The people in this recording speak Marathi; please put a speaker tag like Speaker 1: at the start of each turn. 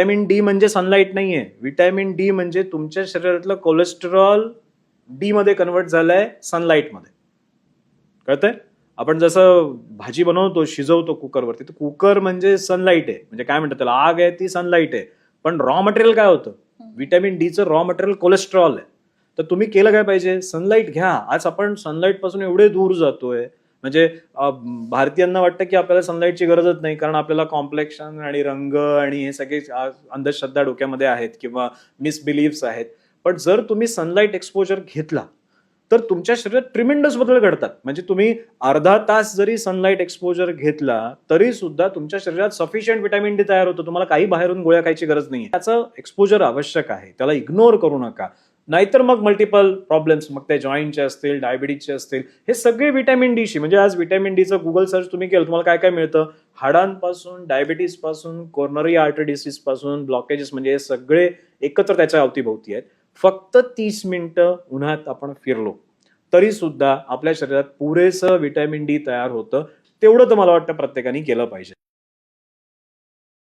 Speaker 1: व्हिटॅमिन डी म्हणजे सनलाईट नाहीये. व्हिटॅमिन डी म्हणजे तुमच्या शरीरातलं कोलेस्टेरॉल डी मध्ये कन्वर्ट झालंय सनलाईटमध्ये. कळतंय? आपण जसं भाजी बनवतो शिजवतो कुकरवरती तर कुकर म्हणजे सनलाईट आहे. म्हणजे काय म्हणतात त्याला? आग आहे ती सनलाईट आहे. पण रॉ मटेरियल काय होतं? व्हिटॅमिन डीचं रॉ मटेरियल कोलेस्ट्रॉल आहे. तर तुम्ही केलं काय पाहिजे? सनलाईट घ्या. आज आपण सनलाईटपासून एवढे दूर जातोय म्हणजे भारतीयांना वाटतं की आपल्याला सनलाईटची गरजच नाही कारण आपल्याला कॉम्प्लेक्शन आणि रंग आणि हे सगळे अंधश्रद्धा डोक्यामध्ये आहेत किंवा मिसबिलीव्स आहेत. पण जर तुम्ही सनलाईट एक्सपोजर घेतला तर तुमच्या शरीरात ट्रिमेंडस बदल घडतात. म्हणजे तुम्ही अर्धा तास जरी सनलाईट एक्सपोजर घेतला तरी सुद्धा तुमच्या शरीरात सफिशियंट विटॅमिन डी तयार होतं. तुम्हाला काही बाहेरून गोळ्या खायची गरज नाही त्याचं एक्सपोजर आवश्यक आहे. त्याला इग्नोर करू नका. नाहीतर मग मल्टिपल प्रॉब्लेम्स मग ते जॉईंटचे असतील डायबिटीजचे असतील हे सगळे व्हिटॅमिन डीशी म्हणजे आज व्हिटॅमिन डीचं गुगल सर्च तुम्ही केलं तुम्हाला काय काय मिळतं? हाडांपासून डायबिटीजपासून कोर्नरी आर्टरी डिसीजपासून ब्लॉकेजेस म्हणजे हे सगळे एकत्र त्याच्या अवतीभोवती आहेत. फक्त तीस मिनिटं उन्हात आपण फिरलो तरी सुद्धा आपल्या शरीरात पुरेसं व्हिटॅमिन डी तयार होतं तेवढं तर मला वाटतं प्रत्येकाने केलं पाहिजे.